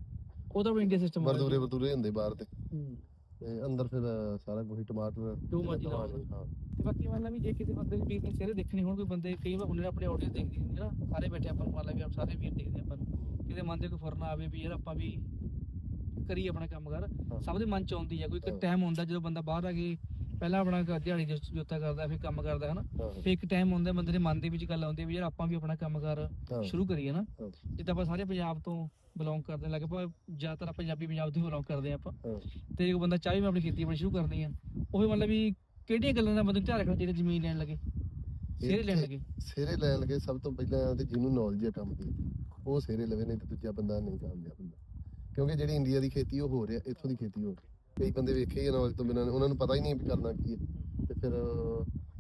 ਉਹ ਤਾਂ ਇੰਡੀਆ ਸਿਸਟਮ ਮਜ਼ਦੂਰੇ ਮਜ਼ਦੂਰੇ ਹੁੰਦੇ ਬਾਹਰ ਤੇ। ਹੂੰ। ਤੇ ਅੰਦਰ ਫਿਰ ਸਾਰਾ ਕੁਝ ਟਮਾਟਰ ਜੋ ਮਰਜ਼ੀ ਲਓ। ਹਾਂ। ਤੇ ਬਾਕੀ ਮਤਲਬ ਵੀ ਜੇ ਕਿਸੇ ਬੰਦੇ ਦੀ ਸਿਰੇ ਦੇਖਣੀ ਹੋਣ ਕੋਈ ਬੰਦੇ ਕਈ ਵਾਰ ਹੁੰਦੇ ਨੇ ਆਪਣੇ ਆਡੀਅנס ਦੇਖਦੇ ਹੁੰਦੇ ਨੇ ਨਾ ਸਾਰੇ ਬੈਠੇ ਆਪਾਂ ਨੂੰ ਮਤਲਬ ਵੀ ਆਪ ਸਾਰੇ ਵੀਰ ਦੇਖਦੇ ਆਪਾਂ ਕਿਤੇ ਮਨ ਦੇ ਕੋਈ ਫਰਨਾ ਆਵੇ ਵੀ ਯਾਰ ਆਪਾਂ ਵੀ ਕਰੀਏ ਆਪਣਾ ਕੰਮ ਕਰ ਹਾਂ। ਸਭ ਦੇ ਮਨ ਚ ਆਉਂਦੀ ਹੈ ਕੋਈ ਇੱਕ ਹਾਂ। ਟਾਈਮ ਹੁੰਦਾ ਜਦੋਂ ਬੰਦਾ ਬਾਹਰ ਆ ਕੇ ਪਹਿਲਾਂ ਆਪਣਾ ਦਿਹਾੜੀ ਜੋਤਾ ਕਰਦਾ ਫਿਰ ਕੰਮ ਕਰਦਾ ਹਨਾ ਹਾਂ ਫਿਰ ਇੱਕ ਟਾਈਮ ਹੁੰਦਾ ਬੰਦੇ ਦੇ ਮਨ ਦੇ ਵਿੱਚ ਗੱਲ ਆਉਂਦੀ ਹੈ ਵੀ ਯਾਰ ਆਪਾਂ ਵੀ ਆਪਣਾ ਕੰਮ ਕਰ ਹਾਂ। ਸ਼ੁਰੂ ਕਰੀਏ ਨਾ ਹਾਂ। ਜਿੱਦਾਂ ਆਪਾਂ ਸਾਰੇ ਪੰਜਾਬ ਤੋਂ ਬਿਲੋਂਗ ਕਰਦੇ ਹਾਂ ਲਗਭਗ ਜ਼ਿਆਦਾਤਰ ਪੰਜਾਬੀ ਪੰਜਾਬ ਤੋਂ ਬਿਲੋਂਗ ਕਰਦੇ ਹਾਂ ਆਪਾਂ ਹਾਂ। ਤੇ ਕੋਈ ਬੰਦਾ ਚਾਹੇ ਮੈਂ ਆਪਣੀ ਖੇਤੀ ਆਪਣੀ ਸ਼ੁਰੂ ਕਰਨੀ ਆ ਉਹ ਵੀ ਮਤਲਬ ਵੀ ਕਿਹੜੀਆਂ ਗੱਲਾਂ ਦਾ ਬੰਦੇ ਨੂੰ ਧਿਆਨ ਰੱਖਣਾ ਚਾਹੀਦਾ ਜ਼ਮੀਨ ਲੈਣ ਲੱਗੇ? ਸਿਰੇ ਲੈਣ ਲੱਗੇ? ਸਿਰੇ ਲੈਣ ਲੱਗੇ ਸਭ ਤੋਂ ਪਹਿਲਾਂ ਤੇ ਜਿਹਨੂੰ ਨੌਲੇਜ ਹੈ ਕੰਮ ਦੀ ਉਹ ਸਿਰੇ ਲਵੇ ਨਹੀਂ ਤੇ ਦੂਜਾ ਬੰਦਾ ਨਹੀਂ ਕਾਮਯਾਬ ਹੁੰਦਾ ਕਿਉਂਕਿ ਜਿਹੜੀ ਇੰਡੀਆ ਦੀ ਖੇਤੀ ਉਹ ਹੋ ਰਿਹਾ ਇੱਥੋਂ ਦੀ ਖੇਤੀ ਹੋ ਰਹੀ ਕਈ ਬੰਦੇ ਵੇਖੇ ਹੀ ਨੌਲੇਜ ਤੋਂ ਬਿਨਾਂ ਉਹਨਾਂ ਨੂੰ ਪਤਾ ਹੀ ਨਹੀਂ ਵੀ ਕਰਨਾ ਕੀ ਹੈ ਤੇ ਫਿਰ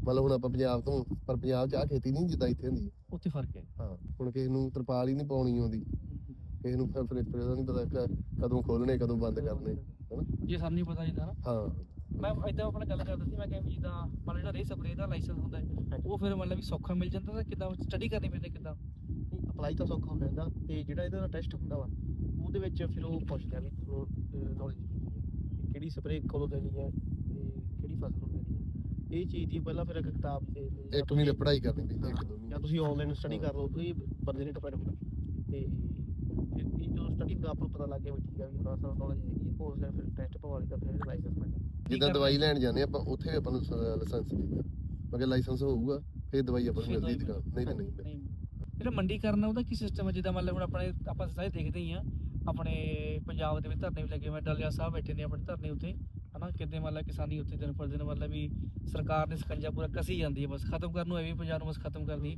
ਮਤਲਬ ਹੁਣ ਆਪਾਂ ਪੰਜਾਬ ਤੋਂ ਪਰ ਪੰਜਾਬ 'ਚ ਆ ਖੇਤੀ ਨਹੀਂ ਜਿੱਦਾਂ ਇੱਥੇ ਹੁੰਦੀ। ਉੱਥੇ ਫ਼ਰਕ ਹੈ। ਹਾਂ ਹੁਣ ਕਿਸੇ ਨੂੰ ਤਰਪਾਲ ਹੀ ਨਹੀਂ ਪਾਉਣੀ ਆਉਂਦੀ। ਕਿਸੇ ਨੂੰ ਫਿਰ ਫਿਰ ਦਾ ਨਹੀਂ ਪਤਾ ਕਦੋਂ ਖੋਲਣੇ ਕਦੋਂ ਬੰਦ ਕਰਨੇ ਜੇ ਸਾਨੂੰ ਨਹੀਂ ਪਤਾ ਜਿੱਦਾਂ ਨਾ। ਹਾਂ। ਮੈਂ ਇਦਾਂ ਆਪਣਾ ਗੱਲ ਕਰਦਾ ਸੀ ਮੈਂ ਕਿਹਾ ਵੀ ਜਿੱਦਾਂ ਮੰਨ ਲਓ ਜਿਹੜਾ ਰੇ ਸਪਰੇ ਦਾ ਲਾਇਸੈਂਸ ਹੁੰਦਾ ਹੈ ਉਹ ਫਿਰ ਮਤਲਬ ਵੀ ਸੌਖਾ ਮਿਲ ਜਾਂਦਾ ਤਾਂ ਕਿਦਾਂ ਸਟੱਡੀ ਕਰਨੀ ਪੈਂਦੀ ਕਿਦਾਂ? ਅਪਲਾਈ ਤਾਂ ਸੌਖਾ ਹੋ ਜਾਂਦਾ ਤੇ ਜਿਹੜਾ ਇਹਦਾ ਟੈਸਟ ਹੁੰਦਾ ਵਾ ਉਹਦੇ ਵਿੱਚ ਫਿਰ ਉਹ ਪੁੱਛਦਾ ਵੀ ਤੁਹਾਨੂੰ ਨੌਲੇਜ ਕੀ ਹੈ ਕਿਹੜੀ ਸਪਰੇਅ ਕਦੋਂ ਦੇਣੀ ਹੈ ਤੇ ਕਿਹੜੀ ਫਸਲ ਨੂੰ ਦੇਣੀ ਹੈ। ਇਹ ਚੀਜ਼ ਦੀ ਪਹਿਲਾਂ ਫਿਰ ਇੱਕ ਕਿਤਾਬ ਦੇ ਦੇ ਇੱਕ ਮਹੀਨੇ ਪੜ੍ਹਾਈ ਕਰਨੀ ਪੈਂਦੀ ਇੱਕ ਦੋ ਜਾਂ ਮਹੀਨੇ। ਤੁਸੀਂ ਆਨਲਾਈਨ ਸਟੱਡੀ ਕਰ ਲਓ ਇਹ ਬੰਦੇ ਨੇ ਡਿਪੈਂਡ ਹੁੰਦਾ ਤੇ ਫਿਰ ਇਹ ਜੋ ਸਟੱਡੀ ਦਾ ਆਪਾਂ ਨੂੰ ਪਤਾ ਲੱਗ ਗਿਆ ਵੀ ਠੀਕ ਆ ਵੀ ਹੁਣ ਸਾਨੂੰ ਨੌਲੇਜ ਹੈਗੀ ਹੈ ਉਸ ਫਿਰ ਟੈਸਟ ਪਵਾ ਲਈ ਤਾਂ ਫਿਰ ਲਾਇਸੈਂਸ ਮਿਲ ਜਾਂਦਾ ਜਿੱਦਾਂ ਦਵਾਈ ਲੈਣ ਜਾਂਦੇ ਆਪਾਂ ਉੱਥੇ ਵੀ ਆਪਾਂ ਨੂੰ ਲਾਇਸੈਂਸ ਮਿਲਦਾ ਮਗਰ ਲਾਇਸੈਂਸ ਹੋਊਗਾ ਫਿਰ ਦਵਾਈ ਆਪਾਂ ਨੂੰ ਮਿਲਦੀ ਦੁਕਾਨ ਨਹੀਂ ਤਾਂ ਨਹੀਂ ਮਿਲਦੀ। ਜਿਹੜਾ ਮੰਡੀ ਕਰਨਾ ਉਹਦਾ ਕੀ ਸਿਸਟਮ ਹੈ ਜਿੱਦਾਂ ਮਤਲਬ ਹੁਣ ਆਪਣੇ ਆਪਾਂ ਸਾਰੇ ਦੇਖਦੇ ਹੀ ਆ ਆਪਣੇ ਪੰਜਾਬ ਦੇ ਵਿੱਚ ਧਰਨੇ ਵੀ ਲੱਗੇ ਹੋਏ ਆ, ਡਾਲੀਆ ਸਾਹਿਬ ਬੈਠੇ ਨੇ ਆਪਣੇ ਧਰਨੇ ਉੱਤੇ ਹਨਾ? ਕਿਤੇ ਮਤਲਬ ਕਿਸਾਨੀ ਉੱਤੇ ਦਿਨ ਪਰ ਦਿਨ ਮਤਲਬ ਵੀ ਸਰਕਾਰ ਨੇ ਸਕੰਜਾ ਪੂਰਾ ਕਸੀ ਜਾਂਦੀ ਹੈ ਬਸ ਖਤਮ ਕਰਨ ਨੂੰ ਐਵੇਂ ਪੰਜਾਬ ਨੂੰ ਬਸ ਖਤਮ ਕਰਦੀ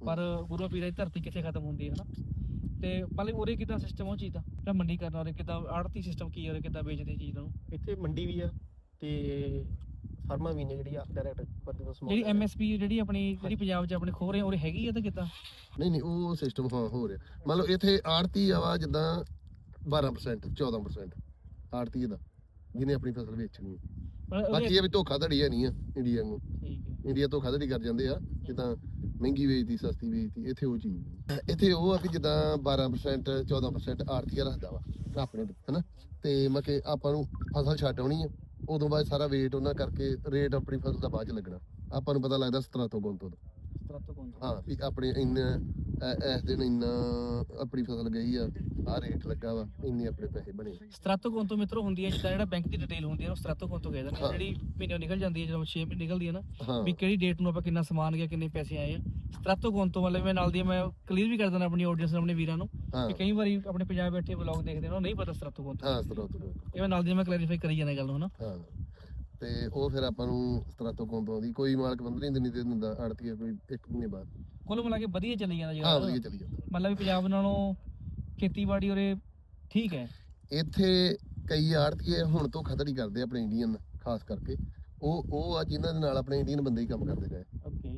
ਪਰ ਗੁਰੂ ਪੀਰਾਂ ਦੀ ਧਰਤੀ ਕਿੱਥੇ ਖਤਮ ਹੁੰਦੀ ਹੈ ਹਨਾ? ਤੇ ਮਤਲਬ ਉਰੇ ਕਿਦਾਂ ਸਿਸਟਮ ਉਹ ਚੀਜ਼ ਦਾ? ਜਿਹੜਾ ਮੰਡੀ ਕਰਨਾ ਉਰੇ ਕਿਦਾਂ ਆੜਤੀ ਸਿਸਟਮ ਕੀ ਉਰੇ ਕਿਦਾਂ ਵੇਚਦੇ ਚੀਜ਼ ਨੂੰ ਇੱਥੇ ਮੰਡੀ ਵੀ ਆ ਤੇ ਫਰਮਾ ਵੀ ਨੇ ਜਿਹੜੀ ਆ ਡਾਇਰੈਕਟ ਬੰਦੇ ਤੋਂ ਸਮਾਨ ਜਿਹੜੀ ਐਮਐਸਪੀ ਜਿਹੜੀ ਆਪਣੀ ਜਿਹੜੀ ਪੰਜਾਬ 'ਚ ਆਪਣੇ ਖੋ ਰਹੇ ਉਰੇ ਹੈਗੀ ਆ ਤਾਂ ਕਿਦਾਂ? ਨਹੀਂ ਨਹੀਂ ਉਹ ਸਿਸਟਮ ਹਾਂ ਹੋ ਰਿਹਾ। ਮੰਨ ਲਓ ਇੱਥੇ ਆੜਤੀ ਆਵਾ ਜਿੱਦਾਂ 12% 14% ਆੜਤੀ ਦਾ ਜਿਹਨੇ ਆਪਣੀ ਫਸਲ ਵੇਚਣੀ ਹੈ। ਮਤਲਬ ਬਾਕੀ ਇਹ ਵੀ ਧੋਖਾਧੜੀ ਹੈ ਨਹੀਂ ਆ ਇੰਡੀਆ ਨੂੰ। ਠੀਕ ਹੈ। ਇੰਡੀਆ ਧੋਖਾਧੜੀ ਕਰ ਜਾਂਦੇ ਆ ਜਿੱਦਾਂ ਮਹਿੰਗੀ ਵੇਚਦੀ ਸਸਤੀ ਵੇਚਦੀ ਇੱਥੇ ਉਹ ਚੀਜ਼ ਨਹੀਂ। ਇੱਥੇ ਉਹ ਆ ਕਿ ਜਿੱਦਾਂ 12% 14% ਆੜਤੀਆ ਰੱਖਦਾ ਵਾ ਆਪਣੇ ਤੋਂ ਹਨਾ? ਤੇ ਮੈਂ ਕਿ ਆਪਾਂ ਨੂੰ ਫਸਲ ਛੱਡ ਆਉਣੀ ਆ ਉਦੋਂ ਬਾਅਦ ਸਾਰਾ ਵੇਟ ਉਹਨਾਂ ਕਰਕੇ ਰੇਟ ਆਪਣੀ ਫਸਲ ਦਾ ਬਾਅਦ ਚ ਲੱਗਣਾ। ਆਪਾਂ ਨੂੰ ਪਤਾ ਲੱਗਦਾ 17 ਤੋਂ ਗੁੰਤੋਂ ਦਾ ਇਸ ਤਰ੍ਹਾਂ ਤੋਂ। ਕੌਣ ਹਾਂ ਵੀ ਆਪਣੇ ਇੰਨਾ ਇਸ ਦਿਨ ਇੰਨਾ ਆਪਣੀ ਫਸਲ ਗਈ ਆ ਆ ਰੇਟ ਲੱਗਾ ਵਾ ਇੰਨੇ ਆਪਣੇ ਪੈਸੇ ਬਣੇ। ਸਤਰਾਤੋ ਕੋਣ ਤੋਂ ਮਿੱਤਰੋ ਹੁੰਦੀ ਹੈ ਜਿਹੜਾ ਬੈਂਕ ਦੀ ਡਿਟੇਲ ਹੁੰਦੀ ਹੈ ਉਹ ਸਤਰਾਤੋ ਕੋਣ ਤੋਂ ਕਹਿੰਦੇ ਨੇ। ਜਿਹੜੀ ਮਹੀਨੇ ਨਿਕਲ ਜਾਂਦੀ ਹੈ ਜਦੋਂ 6 ਮਹੀਨੇ ਨਿਕਲਦੀ ਹੈ ਨਾ ਵੀ ਕਿਹੜੀ ਡੇਟ ਨੂੰ ਆਪਾਂ ਕਿੰਨਾ ਸਮਾਨ ਗਿਆ ਕਿੰਨੇ ਪੈਸੇ ਆਏ ਆ। ਸਤਰਾਤੋ ਕੋਣ ਤੋਂ ਮਤਲਬ ਮੈਂ ਨਾਲ ਦੀ ਮੈਂ ਕਲੀਅਰ ਵੀ ਕਰ ਦਿੰਦਾ ਆਪਣੀ ਆਡੀਅנס ਨੂੰ ਆਪਣੇ ਵੀਰਾਂ ਨੂੰ ਕਿ ਕਈ ਵਾਰੀ ਆਪਣੇ ਪੰਜਾਬ ਬੈਠੇ ਵਲੌਗ ਦੇਖਦੇ ਨੇ ਉਹ ਨਹੀਂ ਪਤਾ ਸਤਰਾਤੋ ਕੋਣ ਤੋਂ। ਹਾਂ ਤੋਂ। ਇਹ ਮੈਂ ਨਾਲ ਦੀ ਮੈਂ ਕਲੈਰੀਫਾਈ ਕਰੀ ਜਾਂਦਾ ਗੱਲ ਨੂੰ ਹਨਾ? ਤੇ ਉਹ ਫਿਰ ਆਪਾਂ ਨੂੰ ਸਤਰਾਤੋਂ ਕੋਲ ਆਉਂਦੀ। ਕੋਈ ਮਾਲਕ 15 ਦਿਨ ਨਹੀਂ ਦੇ ਦਿੰਦਾ ਆੜਤੀਆ ਕੋਈ 1 ਮਹੀਨੇ ਬਾਅਦ। ਕੁੱਲ ਮਿਲਾ ਕੇ ਵਧੀਆ ਚੱਲੀ ਜਾਂਦਾ ਹਾਂ ਜਿਹੜਾ ਵਧੀਆ ਚੱਲੀ ਜਾਂਦਾ। ਮਤਲਬ ਵੀ ਪੰਜਾਬ ਨਾਲੋਂ ਖੇਤੀਬਾੜੀ ਉਰੇ ਠੀਕ ਹੈ। ਇੱਥੇ ਕਈ ਆੜਤੀਏ ਹੁਣ ਤੋਂ ਖਤੜੀ ਕਰਦੇ ਆਪਣੇ ਇੰਡੀਅਨ ਖਾਸ ਕਰਕੇ। ਉਹ ਉਹ ਆ ਜਿਨ੍ਹਾਂ ਦੇ ਨਾਲ ਆਪਣੇ ਇੰਡੀਅਨ ਬੰਦੇ ਹੀ ਕੰਮ ਕਰਦੇ ਗਏ ਓਕੇ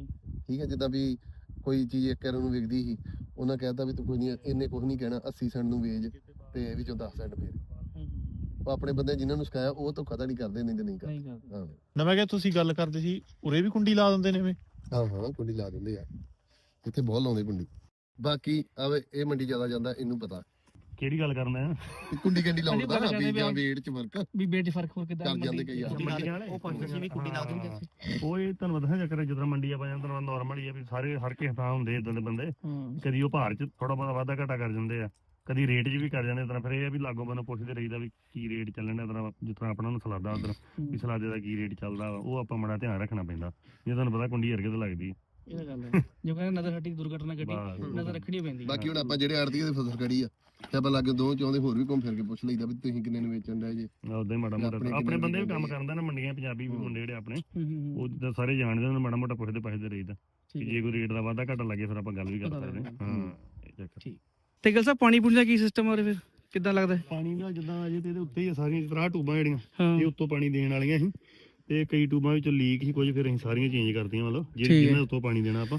ਠੀਕ ਹੈ ਜਿੱਦਾਂ ਵੀ ਕੋਈ ਚੀਜ਼ ਇੱਕ ਵਾਰ ਨੂੰ ਵਿਕਦੀ ਸੀ ਉਹਨਾਂ ਕਹਿਤਾ ਵੀ ਤੂੰ ਕੋਈ ਨਹੀਂ ਇਹਨੇ ਕੁਝ ਨਹੀਂ ਕਹਿਣਾ 80 ਸੈਂਟ ਨੂੰ ਵੇਚ ਤੇ ਵਿੱਚੋਂ 10 ਸੈਂਟ ਮੇਰੇ ਉਹ ਆਪਣੇ ਬੰਦੇ ਜਿਨ੍ਹਾਂ ਨੂੰ ਸਿਖਾਇਆ ਉਹ ਤੋਂ ਖਤੜੀ ਕਰਦੇ ਨਹੀਂ ਤੇ ਨਹੀਂ ਕਰਦੇ। ਨਹੀਂ ਹਾਂ। ਨਾ ਮੈਂ ਕਿਹਾ ਤੁਸੀਂ ਗੱਲ ਕਰਦੇ ਸੀ ਉਰੇ ਵੀ ਕੁੰਡੀ ਲਾ ਦਿੰਦੇ ਨੇ ਵੇ ਹਾਂ ਹਾਂ ਕੁੰਡੀ ਲਾ ਦਿੰਦੇ ਆ। ਇੱਥੇ ਬਹੁਤ ਲਾਉਂਦੇ ਕੁੰਡੀ। ਬਾਕੀ ਆਵੇ ਇਹ ਮੰਡੀ ਜ਼ਿਆਦਾ ਜਾਂਦਾ ਇਹਨੂੰ ਪਤਾ। ਕਿਹੜੀ ਗੱਲ ਕਰਨਾ ਹੈ ਵੀ ਕੁੰਡੀ ਕੰਡੀ ਲਾਉਣ ਦਾ ਪਤਾ ਵੀ ਜਾਂ ਵੇੜ ਚ ਫ਼ਰਕ। ਵੀ ਬੇਟ ਫ਼ਰਕ ਹੋ ਕਿਦਾਂ ਕਰ ਜਾਂਦੇ ਕਈ ਆ। ਮੰਡੀਆਂ ਵਾਲੇ? ਉਹ ਪੁੱਛਦੇ ਸੀ ਵੀ ਕੁੰਡੀ ਲਾ ਦਿੰਦੇ ਇੱਥੇ ਉਹ ਇਹ ਤੁਹਾਨੂੰ ਪਤਾ ਹੈ ਜੇਕਰ ਜਦੋਂ ਮੰਡੀ ਆਪਾਂ ਜਾਂਦੇ ਤਾਂ ਨਾਰਮਲ ਹੀ ਆ ਵੀ ਸਾਰੇ ਹਰ ਕਿਸੇ ਥਾਂ ਹੁੰਦੇ ਇਦਾਂ ਦੇ ਬੰਦੇ। ਹਾਂ। ਕਦੀ ਉਹ ਭਾਰ ਚ ਥੋੜਾ ਬਹੁਤਾ ਵਾਧਾ ਘਾਟਾ ਕਰ ਜਾਂਦੇ ਆ। ਕਦੀ ਰੇਟ 'ਚ ਵੀ ਕਰ ਜਾਂਦੇ ਤਰ੍ਹਾਂ ਫਿਰ ਇਹ ਆ ਵੀ ਲਾਗੋ ਬੰਨੋਂ ਪੁੱਛਦੇ ਰਹੀਦਾ ਵੀ ਕੀ ਰੇਟ ਚੱਲਣ ਦਾ ਤਰ੍ਹਾਂ ਜਿਸ ਤਰ੍ਹਾਂ ਆਪਣਾ ਨੂੰ ਸਲਾਦਾ ਉਧਰ ਵੀ ਸਲਾਦੇ ਦਾ ਕੀ ਰੇਟ ਚੱਲਦਾ ਵਾ ਉਹ ਆਪਾਂ ਮੜਾ ਧਿਆਨ ਰੱਖਣਾ ਪੈਂਦਾ ਜੇ ਤੁਹਾਨੂੰ ਪਤਾ ਕੁੰਡੀ ਹਰਕਤ ਲੱਗਦੀ। ਹੈ। ਇਹ ਤਾਂ ਗੱਲ ਹੈ। ਜੋ ਕਹਿੰਦੇ ਨਜ਼ਰ ਹੱਟੀ ਦੁਰਘਟਨਾ ਘਟੀ। ਨਜ਼ਰ ਰੱਖਣੀ ਪੈਂਦੀ। ਬਾਕੀ ਹੁਣ ਆਪਾਂ ਜਿਹੜੇ ਆੜਤੀਏ ਦੇ ਫਸਲ ਖੜੀ ਆ ਤੇ ਆਪਾਂ ਲਾਗੇ ਦੋ ਚਾਹੁੰਦੇ ਹੋਰ ਵੀ ਘੁੰਮ ਫਿਰ ਕੇ ਪੁੱਛ ਲਈਦਾ ਵੀ ਤੁਸੀਂ ਕਿੰਨੇ ਨੂੰ ਵੇਚਣ ਦਾ ਜੇ। ਉਦਾਂ ਹੀ ਮਾੜਾ ਮੋਟਾ ਆਪਣੇ ਬੰਦੇ ਵੀ ਕੰਮ। ਕਰਦੇ ਨੇ ਮੰਡੀਆਂ ਪੰਜਾਬੀ ਵੀ। ਮੁੰਡੇ ਜਿਹੜੇ ਆਪਣੇ ਹੂੰ ਹੂੰ ਉਹ ਜਿੱਦਾਂ ਸਾਰੇ ਜਾਣਦੇ ਨੇ ਮਾੜਾ ਮੋਟਾ ਪੁੱਛਦੇ ਪਾਛਦੇ ਰਹੀਦਾ। ਕਿ ਠੀਕ ਜੇ ਕੋਈ ਰੇਟ ਦਾ ਵਾਧਾ ਘਾਟਾ ਲੱਗੇ ਫਿਰ ਆਪਾਂ ਗੱਲ ਵੀ ਕਰ ਪਤਾ ਸਕਦੇ ਹਾਂ। ਹਾਂ ਇਹ ਚੱਕਰ। ਤੇ ਗੱਲ ਸਾਹਿਬ ਪਾਣੀ ਪੂਣੀ ਦਾ ਕੀ ਸਿਸਟਮ ਉਰੇ ਫਿਰ? ਕਿੱਦਾਂ ਲੱਗਦਾ? ਹੈ? ਪਾਣੀ ਦਾ ਜਿੱਦਾਂ ਅਜੇ ਤੇ ਇਹਦੇ ਉੱਤੇ ਹੀ ਆ ਸਾਰੀਆਂ ਜਿਸ ਤਰ੍ਹਾਂ ਆਹ ਟੂਬਾਂ ਜਿਹੜੀਆਂ ਹਾਂ। ਇਹ ਉੱਤੋਂ ਪਾਣੀ ਦੇਣ ਵਾਲੀਆਂ ਸੀ। ਤੇ ਕਈ ਟੂਬਾਂ ਵਿੱਚੋਂ ਲੀਕ ਸੀ ਕੁਝ ਫਿਰ ਅਸੀਂ ਸਾਰੀਆਂ ਚੇਂਜ ਕਰਤੀਆਂ ਮਤਲਬ ਠੀਕ ਜਿਹੜੀ। ਜਿਹਨਾਂ ਉੱਤੋਂ ਪਾਣੀ ਦੇਣਾ ਆਪਾਂ।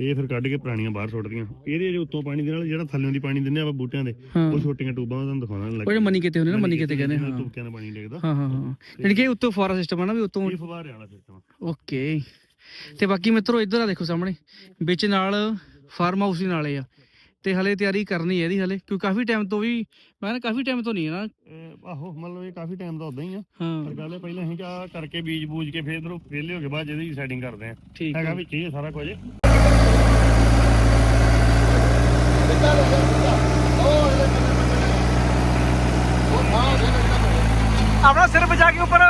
ਇਹ ਫਿਰ ਕੱਢ ਕੇ ਪੁਰਾਣੀਆਂ ਬਾਹਰ ਸੁੱਟਦੀਆਂ ਇਹਦੇ ਜੇ ਉੱਤੋਂ ਪਾਣੀ ਦੇਣ ਵਾਲਾ ਜਿਹੜਾ ਥੱਲੇੋਂ ਦੀ ਪਾਣੀ ਦਿੰਦੇ ਆਪਾਂ ਬੂਟਿਆਂ ਦੇ ਹਾਂ। ਉਹ ਛੋਟੀਆਂ ਟੂਬਾਂ ਤੁਹਾਨੂੰ ਦਿਖਾਉਣਾ ਉਹ ਜਿਹੜੇ ਮਨੀ ਕਿਤੇ ਹੁੰਦੇ ਨਾ ਮਨੀ ਕਿਤੇ ਕਹਿੰਦੇ ਹਾਂ। ਟੂਕਿਆਂ ਦਾ ਪਾਣੀ ਡਿੱਗਦਾ। ਹਾਂ ਹਾਂ ਹਾਂ। ਜਿਹੜੀ ਕਿ ਉੱਤੋਂ ਫੋਰਾ ਸਿਸਟਮ ਹੈ ਨਾ ਵੀ ਉੱਤੋਂ ਇਹ ਫਵਾਰੇ ਵਾਲਾ ਸਿਸਟਮ ਓਕੇ ਤੇ ਬਾਕੀ ਮਿੱਤਰੋ ਇੱਧਰ ਆ ਦੇਖੋ ਸਾਹਮਣੇ। ਵਿੱਚ ਨਾਲ ਫਾਰਮ ਹਾਊਸ ਵੀ ਨਾਲੇ ਆ। ਤੇ ਹਲੇ ਤਿਆਰੀ ਕਰਨੀ ਹੈ ਇਹਦੀ ਹਲੇ ਕਿਉਂ ਕਾਫੀ ਟਾਈਮ ਤੋਂ ਵੀ ਮੈਂ ਨਾ ਕਾਫੀ ਟਾਈਮ ਤੋਂ ਨਹੀਂ ਹੈ ਨਾ। ਆਹੋ ਮਤਲਬ ਇਹ ਕਾਫੀ ਟਾਈਮ ਦਾ ਉਦਾਂ ਹੀ ਆ। ਪਰ ਹਾਂ ਗੱਲ ਇਹ ਪਹਿਲਾਂ ਅਸੀਂ ਕਿਆ ਕਰਕੇ ਬੀਜ ਬੂਜ ਕੇ ਫੇਰ ਇਧਰੋਂ ਵਿਹਲੇ ਹੋ ਕੇ ਬਾਅਦ ਇਹਦੀ ਸੈਟਿੰਗ ਕਰਦੇ ਆ। ਠੀਕ ਹੈਗਾ ਹੈ। ਹੀ ਆ ਸਾਰਾ ਕੁਝ। ਆਪਣਾ ਸਿਰ ਬਚਾ ਕੇ ਉੱਪਰ।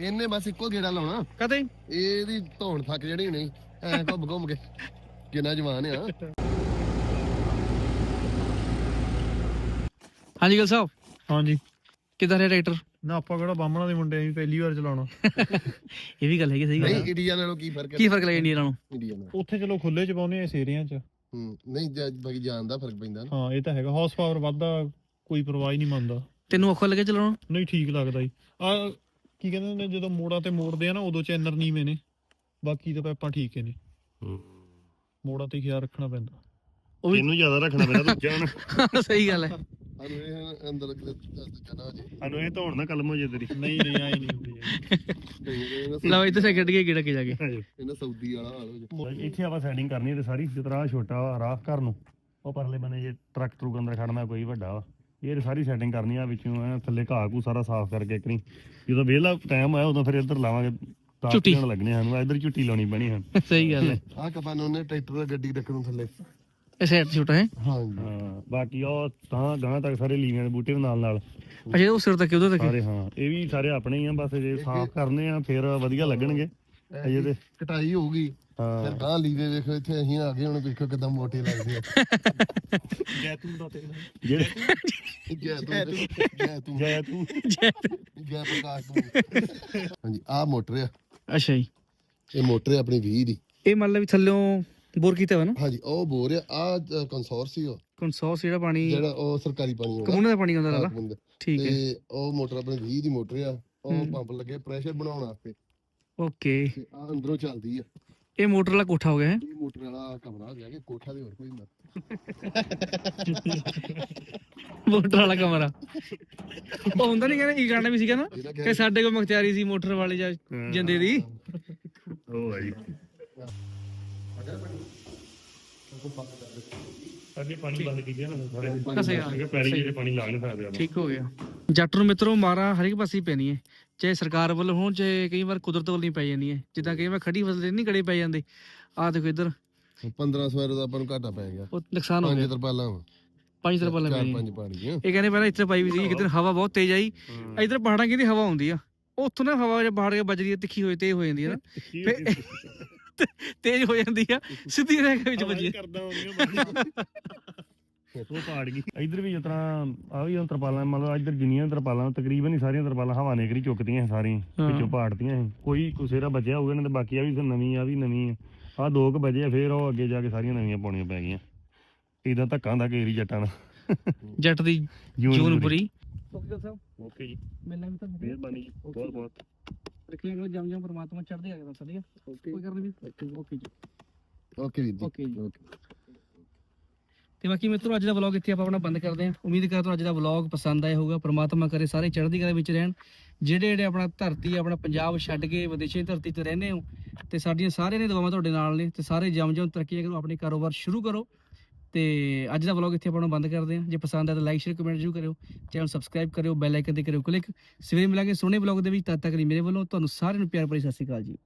ਇਹਨੇ ਬਸ ਇੱਕੋ ਗੇੜਾ ਲਾਉਣਾ। ਕਦੇ? ਇਹਦੀ ਧੌਣ ਥੱਕ ਜਣੀ ਨਹੀਂ ਐ ਘੁੰਮ ਘੁੰਮ ਕੇ। ਕਿੰਨਾ ਜਵਾਨ ਆ। ਹਾਂਜੀ ਗੱਲ ਸਾਹਿਬ। ਹਾਂਜੀ। ਕਿਦਾਂ ਰਿਹਾ ਟਰੈਕਟਰ? ਨਾ ਆਪਾਂ ਕਿਹੜਾ ਬਾਹਮਣਾ ਦੇ ਮੁੰਡੇ ਆਂ ਪਹਿਲੀ ਵਾਰ ਚਲਾਉਣਾ। ਇਹ ਵੀ ਗੱਲ ਹੈਗੀ ਸਹੀ ਗੱਲ ਨਹੀਂ ਹੈ। ਇੰਡੀਆ ਨਾਲੋਂ ਕੀ ਫ਼ਰਕ ਕੀ ਹੈ ਫ਼ਰਕ ਲੱਗਿਆ ਇੰਡੀਆ ਨਾਲੋਂ? ਇੰਡੀਆ ਨਾਲ। ਉੱਥੇ ਚਲੋ ਖੁੱਲੇ ਚ ਪਾਉਨੇ ਆ ਇਸ ਏਰੀਆ ਚ। ਹੂੰ ਨਹੀਂ ਜਾਂ- ਬਾਕੀ ਜਾਣ ਦਾ ਫ਼ਰਕ ਪੈਂਦਾ ਨਾ। ਹਾਂ ਇਹ ਤਾਂ ਹੈਗਾ ਹਾਰਸ ਪਾਵਰ ਵੱਧਦਾ ਕੋਈ ਪਰਵਾਹ ਹੀ ਨਹੀਂ ਮੰਨਦਾ। ਤੈਨੂੰ ਔਖਾ ਲੱਗਿਆ ਚਲਾਉਣਾ? ਨਹੀਂ ਠੀਕ ਲੱਗਦਾ ਜੀ। ਆ ਕੀ ਕਹਿੰਦੇ ਨੇ ਜਦੋਂ ਮੋੜਾਂ ਤੇ ਮੋੜਦੇ ਆ ਨਾ ਉਦੋਂ ਚੈਨਰ ਨੀਵੇਂ ਨੇ। ਬਾਕੀ ਤਾਂ ਪੈਪਾਂ ਠੀਕ ਹੀ ਨੇ। ਮੋੜਾਂ ਤੇ ਖਿਆਲ ਰੱਖਣਾ ਪੈਂਦਾ। ਉਹ ਵੀ ਇਹਨੂੰ ਜ਼ਿਆਦਾ ਰੱਖਣਾ ਪੈਣਾ ਦੂਜਾ ਨੂੰ। ਸਹੀ ਗੱਲ ਹੈ। ਇਹ ਅੰਦਰ ਜਨਾ ਜੇ ਸਾਨੂੰ ਇਹ ਧੋਣ ਨਾ ਕਲਮ ਹੋ ਜੇ ਤੇਰੀ। ਨਹੀਂ ਨਹੀਂ ਆਈ ਨਹੀਂ ਹੁੰਦੀ ਲਓ ਇੱਥੇ ਸੇ ਗੱਡ ਕੇ ਗਿੜਾ ਕੇ ਜਾ ਕੇ ਇਹਨਾਂ ਸਾਊਦੀ ਵਾਲਾ ਹਾਲ ਹੋ ਜੇ। ਇੱਥੇ ਆਪਾਂ ਸੈਟਿੰਗ ਕਰਨੀ ਤੇ ਸਾਰੀ ਆਹ ਛੋਟਾ ਵਾ ਰਾਹ ਘਰ ਨੂੰ ਉਹ ਪਰਲੇ ਬੰਨੇ ਜੇ ਟਰੱਕ ਟਰੂਕ ਅੰਦਰ ਖੜਨਾ ਕੋਈ ਵੱਡਾ ਵਾ। ਇਹ ਤੇ ਸਾਰੀ ਸੈਟਿੰਗ ਕਰਨੀ ਆ ਵਿੱਚੋਂ ਐਂ ਥੱਲੇ ਘਾਹ ਘੂ ਸਾਰਾ ਸਾਫ਼ ਕਰਕੇ ਇੱਕ ਨਹੀਂ ਜਦੋਂ ਵਿਹਲਾ ਟਾਈਮ ਆਇਆ ਉਦੋਂ ਫਿਰ ਇੱਧਰ ਲਾਵਾਂਗੇ। ਦਸ ਝੁੱਟੀ। ਲੱਗਣੇ ਸਾਨੂੰ ਇੱਧਰ ਝੁੱਟੀ ਲਾਉਣੀ ਪੈਣੀ ਹਨ ਸਹੀ ਗੱਲ ਹੈ। ਆਹ ਕਪਾਨ ਉਹਨੇ ਟਰੈਕਟਰ ਦਾ ਗੱਡੀ ਰੱਖਣ ਨੂੰ ਥੱਲੇ। ਇਹ ਸਾਈਡ ਛੋਟਾ ਹੈ। ਹਾਂਜੀ। ਹਾਂ ਬਾਕੀ ਉਹ ਤਾਂ ਗਾਂ ਤੱਕ ਸਾਰੇ ਲੀਵਿਆਂ ਦੇ ਬੂਟੇ ਦੇ ਨਾਲ ਨਾਲ ਅੱਛਾ ਉਹ ਸਿਰ ਤੱਕ ਉਧਰ ਤੱਕ? ਸਾਰੇ ਹਾਂ। ਇਹ ਵੀ ਸਾਰੇ ਆਪਣੇ ਹੀ ਆ ਬਸ ਜੇ ਸਾਫ਼ ਕਰਨੇ ਆ ਫਿਰ ਵਧੀਆ ਲੱਗਣਗੇ। ਅਜੇ ਤੇ ਕਟਾਈ ਹੋਊਗੀ। ਫਿਰ ਹਾਂ ਗਾਂ ਲੀਵੇ ਵੇਖੋ ਇੱਥੇ ਅਸੀਂ ਆ ਗਏ ਹੁਣ ਵੇਖੋ ਕਿਦਾਂ ਮੋਟੇ ਲੱਗਦੇ ਆ। ਜੈਤੂਨ ਦਾ ਤੇਲ। ਜਿਹੜੇ ਜੈ ਤੂੰ ਜੈ ਤੂੰ ਜੈ ਤੂੰ ਜੈ ਪ੍ਰਕਾਸ਼ ਤੂੰ ਹਾਂਜੀ ਆਹ ਮੋਟਰ ਆ। ਅੱਛਾ ਜੀ। ਇਹ ਮੋਟਰ ਹੈ ਆਪਣੀ 20 ਦੀ। ਇਹ ਮੰਨ ਲਾ ਵੀ ਥੱਲਿਓਂ ਬੋਰ ਕੀਤਾ ਵਾ ਨਾ? ਹਾਂਜੀ ਉਹ ਬੋਰ ਆ। ਆ ਕੰਸੋਰਸੀਓ ਕੰਸੋਸ ਜਿਹੜਾ ਪਾਣੀ ਜਿਹੜਾ ਉਹ ਸਰਕਾਰੀ ਪਾਣੀ ਆਉਂਦਾ। ਕਮੂਨੇ ਦਾ ਪਾਣੀ ਆਉਂਦਾ ਲਾਲਾ। ਠੀਕ ਹੈ। ਤੇ ਉਹ ਮੋਟਰ ਆਪਣੀ 20 ਦੀ ਮੋਟਰ ਆ। ਉਹ ਹੂੰ। ਪੰਪ ਲੱਗੇ ਪ੍ਰੈਸ਼ਰ ਬਣਾਉਣ ਵਾਸਤੇ। ਓਕੇ। ਤੇ ਆ ਅੰਦਰੋਂ ਚੱਲਦੀ ਆ। ਇਹ ਮੋਟਰ ਵਾਲਾ ਕੋਠਾ ਹੋ ਗਿਆ ਹੈ? ਇਹ ਮੋਟਰ ਵਾਲਾ ਕਮਰਾ ਹੋ ਗਿਆ ਕਿ ਕੋਠਾ ਦੇ ਹੋਰ ਕੋਈ ਹੁੰਦਾ। ਮੋਟਰ ਵਾਲਾ ਕਮਰਾ। ਉਹ ਹੁੰਦਾ ਨਹੀਂ ਕਹਿੰਦੇ ਕੀ ਕਰਨਾ ਵੀ ਸੀਗਾ ਨਾ ਇਹਦਾ ਕਿ ਸਾਡੇ ਕੋਲ ਮਖਤਿਆਰੀ ਸੀ ਮੋਟਰ ਵਾਲੀ ਜਾਂ ਜਿੰਦੇ ਦੀ। ਉਹ ਹੈ ਜੀ। ਅੱਗੇ ਪਾਣੀ ਬੰਦ ਕੀਤੇ ਨਾ। ਸਾਰੇ ਪੈਰੀ ਜਿਹੜੇ ਪਾਣੀ ਲਾ ਨਹੀਂ ਸਕਦੇ ਆਪਾਂ। ਠੀਕ ਹੋ ਗਿਆ। ਜੱਟ ਨੂੰ ਮਿੱਤਰੋ ਮਾਰਾ ਹਰ ਇੱਕ ਪਾਸੇ ਹੀ ਪੈਣੀ ਹੈ। ਚਾਹੇ ਸਰਕਾਰ ਵੱਲੋਂ ਹੋਣ ਚਾਹੇ ਕਈ ਵਾਰ ਕੁਦਰਤ ਵੱਲੋਂ ਹੀ ਪੈ ਜਾਂਦੀ ਹੈ ਜਿੱਦਾਂ ਕਈ ਵਾਰ ਖੜੀ ਫਸਲ ਦੇ ਨਹੀਂ ਗੜੇ ਪੈ ਜਾਂਦੇ। ਆਹ ਦੇਖੋ ਇੱਧਰ। 1500 ਰੁਪਏ ਦਾ ਆਪਾਂ ਨੂੰ ਘਾਟਾ ਪੈ ਗਿਆ। ਉਹ ਨੁਕਸਾਨ ਹੋ ਪੰਜ ਗਿਆ। ਤਰਪਾਲਾਂ ਵਾ। ਪੰਜ ਤਰ੍ਹਾਂ ਚਾਰ ਲੱਗ ਪੰਜ ਪਾਣੀ ਆ ਇਹ ਕਹਿੰਦੇ ਪਹਿਲਾਂ ਇੱਥੇ ਪਾਈ ਵੀ ਸੀ ਇੱਕ ਦਿਨ ਹਵਾ ਬਹੁਤ ਤੇਜ਼ ਆਈ। ਇੱਧਰ ਪਹਾੜਾਂ ਕਿਹਦੀ ਹਵਾ ਆਉਂਦੀ ਆ। ਉੱਥੋਂ ਨਾ ਹਵਾ ਜੇ ਪਹਾੜ ਕੇ ਵੱਜਦੀ ਹੈ ਤਿੱਖੀ ਹੋਈ ਤੇ ਹੋ ਜਾਂਦੀ ਹੈ ਨਾ। ਤੇਜ਼ ਹੋ ਜਾਂਦੀ ਆ ਸਿੱਧੀ ਰਹਿ ਕੇ ਵਿੱਚ ਵੱਜੀ ਕਰਦਾ ਹੁੰਦੀਆਂ। ਉਹ ਪਾੜ ਗਈ। ਇਧਰ ਵੀ ਜਿਸ ਤਰ੍ਹਾਂ ਆ ਵੀ ਹੁਣ ਤਰਪਾਲਾਂ ਮਤਲਬ ਇਧਰ ਜਿੰਨੀਆਂ ਤਰਪਾਲਾਂ ਤਕਰੀਬਨ ਹੀ ਸਾਰੀਆਂ ਤਰਪਾਲਾਂ ਹਵਾ ਨੇ ਕਰੀ ਚੁੱਕਦੀਆਂ ਸਾਰੀਆਂ। ਵਿੱਚੋਂ ਪਾੜਤੀਆਂ ਸੀ। ਕੋਈ ਕੁਸੇਰਾ ਬਚਿਆ ਹੋਊਗਾ ਨਾ ਤੇ ਬਾਕੀ ਆ ਵੀ ਨਵੀਂ ਆ ਵੀ ਨਵੀਂ ਆ। ਆ ਦੋ ਕੁ ਆ, ਫਿਰ ਉਹ ਅੱਗੇ ਜਾ ਕੇ ਸਾਰੀਆਂ ਨਵੀਆਂ ਪਾਉਣੀਆਂ ਪੈ ਗਈਆਂ। ਇਦਾਂ ਧੱਕਾ ਹੁੰਦਾ ਕੇਰੀ ਜੱਟਾਂ ਦਾ। ਜੱਟ ਦੀ ਜੂਨ ਜੂਨਪੁਰੀ। ਓਕੇ ਸਾਹਿਬ। ਓਕੇ ਜੀ। ਮਿਲਣਾ ਵੀ ਤੁਹਾਨੂੰ। ਮਿਹਰਬਾਨੀ ਜੀ ਬਹੁਤ ਬਹੁਤ। ਰੱਖੀਆਂ ਕਰੋ ਜਮ ਜਮ ਪਰਮਾਤਮਾ ਚੜ੍ਹਦੇ ਆ ਕਰੋ ਸਦੀਆ ਕੋਈ ਕਰਨ ਵੀ ਓਕੇ ਜੀ। ਓਕੇ ਜੀ। ਓਕੇ ਜੀ। ਓਕੇ। ਤੇ ਬਾਕੀ ਮਿੱਤਰੋ, ਅੱਜ ਦਾ ਵਲੌਗ ਇੱਥੇ ਆਪਾਂ ਆਪਣਾ ਬੰਦ ਕਰਦੇ ਹਾਂ। ਉਮੀਦ ਕਰਦਾ ਤੁਹਾਨੂੰ ਅੱਜ ਦਾ ਵਲੌਗ ਪਸੰਦ ਆਇਆ ਹੋਊਗਾ। ਪ੍ਰਮਾਤਮਾ ਕਰੇ ਸਾਰੇ ਚੜ੍ਹਦੀ ਕਲਾ ਵਿੱਚ ਰਹਿਣ। ਜਿਹੜੇ ਜਿਹੜੇ ਆਪਣਾ ਧਰਤੀ, ਆਪਣਾ ਪੰਜਾਬ ਛੱਡ ਕੇ ਵਿਦੇਸ਼ੀ ਧਰਤੀ ਤੇ ਰਹਿੰਦੇ ਹੋ, ਤੇ ਸਾਡੀਆਂ ਸਾਰਿਆਂ ਨੇ ਦੁਆਵਾਂ ਤੁਹਾਡੇ ਨਾਲ ਨੇ, ਤੇ ਸਾਰੇ ਜਮ ਜਮ ਤਰੱਕੀ ਕਰੋ, ਆਪਣੇ ਕਾਰੋਬਾਰ ਸ਼ੁਰੂ ਕਰੋ। ਤੇ ਅੱਜ ਦਾ ਵਲੌਗ ਇੱਥੇ ਆਪਣਾ ਬੰਦ ਕਰਦੇ ਹਾਂ। ਜੇ ਪਸੰਦ ਆਇਆ ਤਾਂ ਲਾਈਕ ਸ਼ੇਅਰ ਕਮੈਂਟ ਜ਼ਰੂਰ ਕਰਿਓ। ਚੈਨਲ ਸਬਸਕ੍ਰਾਈਬ ਕਰਿਓ ਬੈਲ ਆਈਕਨ ਤੇ ਕਰਿਓ ਕਲਿੱਕ ਸਵੇਰੇ ਮਿਲਾਂਗੇ ਸੋਹਣੇ ਵਲੌਗ ਦੇ ਵਿੱਚ। ਤਦ ਤੱਕ ਲਈ ਮੇਰੇ ਵੱਲੋਂ ਤੁਹਾਨੂੰ ਸਾਰਿਆਂ ਨੂੰ ਪਿਆਰ ਭਰੀ ਸਤਿ ਸ਼੍ਰੀ ਅਕਾਲ ਜੀ।